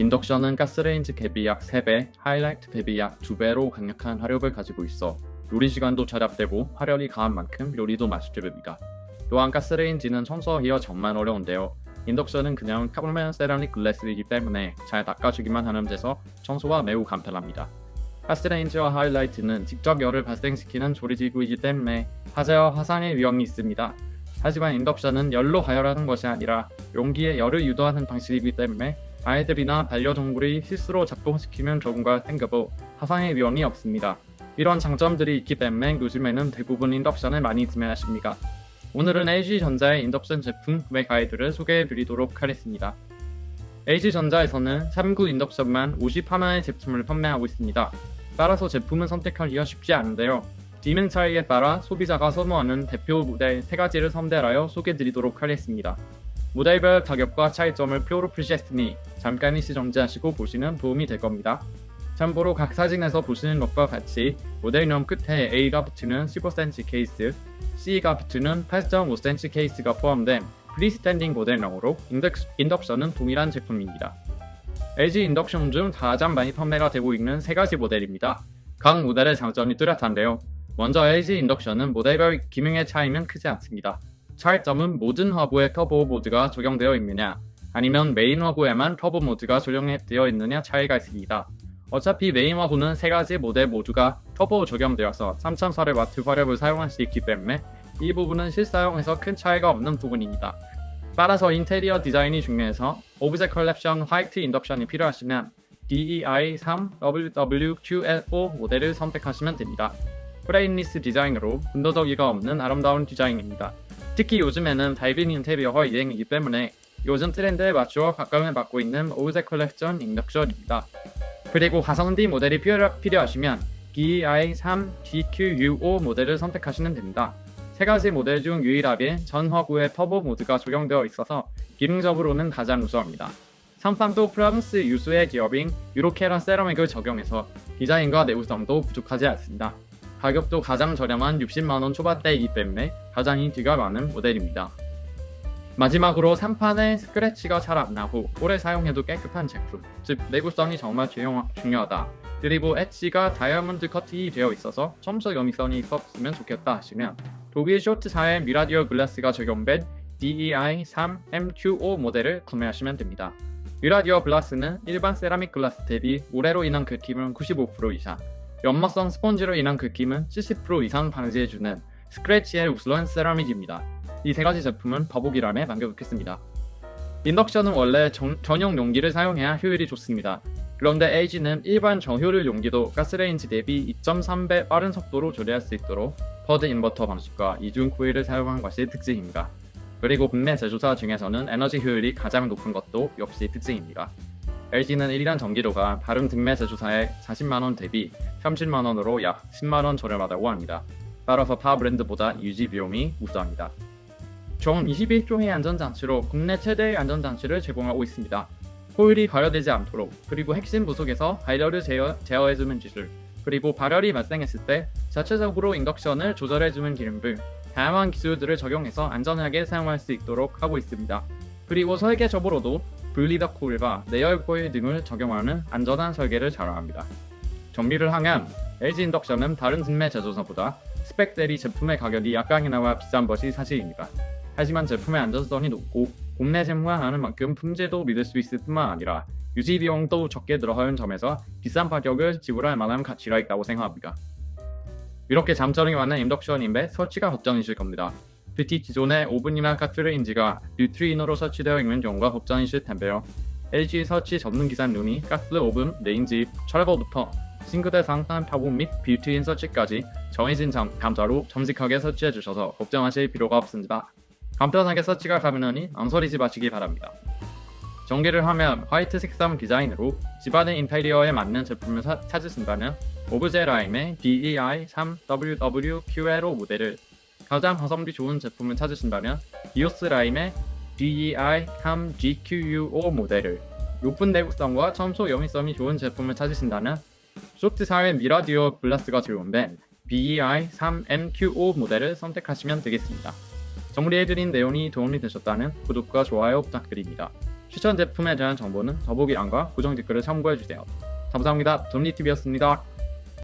인덕션은 가스레인지 갭이 약 3배, 하이라이트 갭이 약 2배로 강력한 화력을 가지고 있어 요리 시간도 절약되고 화력이 강한 만큼 요리도 맛있게 됩니다. 또한 가스레인지는 청소하기가 정말 어려운데요. 인덕션은 그냥 카본맨 세라믹 글래스이기 때문에 잘 닦아주기만 하면 돼서 청소가 매우 간편합니다. 가스레인지와 하이라이트는 직접 열을 발생시키는 조리기구이기 때문에 화재와 화상의 위험이 있습니다. 하지만 인덕션은 열로 가열하는 것이 아니라 용기에 열을 유도하는 방식이기 때문에 아이들이나 반려동물이 실수로 작동시키면 조금과 생겨도 화상의 위험이 없습니다. 이런 장점들이 있기 때문에 요즘에는 대부분 인덕션을 많이 구매하십니다. 오늘은 LG전자의 인덕션 제품 구매 가이드를 소개해 드리도록 하겠습니다. LG전자에서는 3구 인덕션만 51화의 제품을 판매하고 있습니다. 따라서 제품을 선택하기가 쉽지 않은데요. 디멘 차이에 따라 소비자가 선호하는 대표 모델 3가지를 선별하여 소개해 드리도록 하겠습니다. 모델별 가격과 차이점을 표로 표시했으니 잠깐 일시 정지하시고 보시면 도움이 될 겁니다. 참고로 각 사진에서 보시는 것과 같이 모델명 끝에 A가 붙이는 15cm 케이스, C가 붙이는 8.5cm 케이스가 포함된 프리스탠딩 모델명으로 인덕, 인덕션은 동일한 제품입니다. LG 인덕션 중 가장 많이 판매가 되고 있는 세 가지 모델입니다. 각 모델의 장점이 뚜렷한데요. 먼저 LG 인덕션은 모델별 기능의 차이는 크지 않습니다. 차이점은 모든 화보에 터보 모드가 적용되어 있느냐, 아니면 메인 화보에만 터보 모드가 적용되어 있느냐 차이가 있습니다. 어차피 메인 화보는 세 가지 모델 모두가 터보 적용되어서 3400W 화력을 사용할 수 있기 때문에 이 부분은 실사용에서 큰 차이가 없는 부분입니다. 따라서 인테리어 디자인이 중요해서 오브젝 컬렉션 화이트 인덕션이 필요하시면 E DEI3WWQL5 모델을 선택하시면 됩니다. 프레임리스 디자인으로 군더더기가 없는 아름다운 디자인입니다. 특히 요즘에는 다이빙 인테리어가 유행이기 때문에 요즘 트렌드에 맞추어 각광을 받고 있는 오브젝 컬렉션 인덕션입니다. 그리고 가성비 모델이 필요, 필요하시면 E DEI3GQU5 모델을 선택하시면 됩니다. 세 가지 모델 중 유일하게 전 화구에 터보 모드가 적용되어 있어서 기능적으로는 가장 우수합니다. 상판도 프랑스 유수의 기업인 유로케란 세라믹을 적용해서 디자인과 내구성도 부족하지 않습니다. 가격도 가장 저렴한 60만원 초반대이기 때문에 가장 인기가 많은 모델입니다. 마지막으로 3판에 스크래치가 잘 안 나고 오래 사용해도 깨끗한 제품, 즉 내구성이 정말 중요, 중요하다. 그리고 엣지가 다이아몬드 커팅이 되어 있어서 첨서 염이성이 없으면 좋겠다 하시면 독일 쇼트사의 미라디오 글라스가 적용된 E DEI3MQ5 모델을 구매하시면 됩니다. 미라디오 글라스는 일반 세라믹 글라스 대비 모래로 인한 긁힘은 95% 이상, 연마성 스펀지로 인한 긁힘은 70% 이상 방지해주는 스크래치의 우수한 세라믹입니다. 이 세 가지 제품은 더보기란에 남겨놓겠습니다. 인덕션은 원래 정- 전용 용기를 사용해야 효율이 좋습니다. 그런데 LG는 일반 저효율 용기도 가스레인지 대비 2.3배 빠른 속도로 조리할 수 있도록 퍼드 인버터 방식과 이중 코일을 사용한 것이 특징입니다. 그리고 국내 제조사 중에서는 에너지 효율이 가장 높은 것도 역시 특징입니다. LG는 일일한 전기료가 다른 등매 제조사의 40만원 대비 30만원으로 약 10만원 저렴하다고 합니다. 따라서 타 브랜드보다 유지 비용이 우수합니다. 총 21종의 안전장치로 국내 최대의 안전장치를 제공하고 있습니다. 호일이 발열되지 않도록 그리고 핵심 부속에서 발열을 제어, 제어해주는 기술 그리고 발열이 발생했을 때 자체적으로 인덕션을 조절해주는 기능 등 다양한 기술들을 적용해서 안전하게 사용할 수 있도록 하고 있습니다. 그리고 설계적으로도 분리더 코일과 내열 코일 등을 적용하는 안전한 설계를 자랑합니다. 정리를 하면 LG 인덕션은 다른 등매 제조사보다 스펙 대비 제품의 가격이 약간이나마 비싼 것이 사실입니다. 하지만 제품의 안전성이 높고 국내 제품화하는 만큼 품질도 믿을 수 있을 뿐만 아니라 유지 비용도 적게 들어가는 점에서 비싼 가격을 지불할 만한 가치가 있다고 생각합니다. 이렇게 장점이 많은 인덕션인데 설치가 걱정이실 겁니다. 특히 기존의 오븐이나 가스레인지가 뉴트리노로 설치되어 있는 경우가 걱정이실 텐데요. LG 설치 전문 기사님이 가스 오븐, 레인지, 철거부터 싱크대 상단 파고 및 빌트인 설치까지 정해진 장- 감자로 정직하게 설치해 주셔서 걱정하실 필요가 없습니다. 간편하게 설치가 가능하니 망설이지 마시기 바랍니다. 전개를 하면 화이트 색상 디자인으로 집안의 인테리어에 맞는 제품을 사- 찾으신다면 오브제 라임의 E DEI3WWQL5 모델을 가장 가성비 좋은 제품을 찾으신다면 이오스 라임의 E DEI3GQU5 모델을 높은 내구성과 첨소 영위성이 좋은 제품을 찾으신다면 쇼트사의 미라디오 글라스가 적용된 E BEI3MQ5 모델을 선택하시면 되겠습니다. 정리해드린 내용이 도움이 되셨다면 구독과 좋아요 부탁드립니다. 추천 제품에 대한 정보는 더보기란과 고정 댓글을 참고해주세요. 감사합니다. 좀니TV였습니다.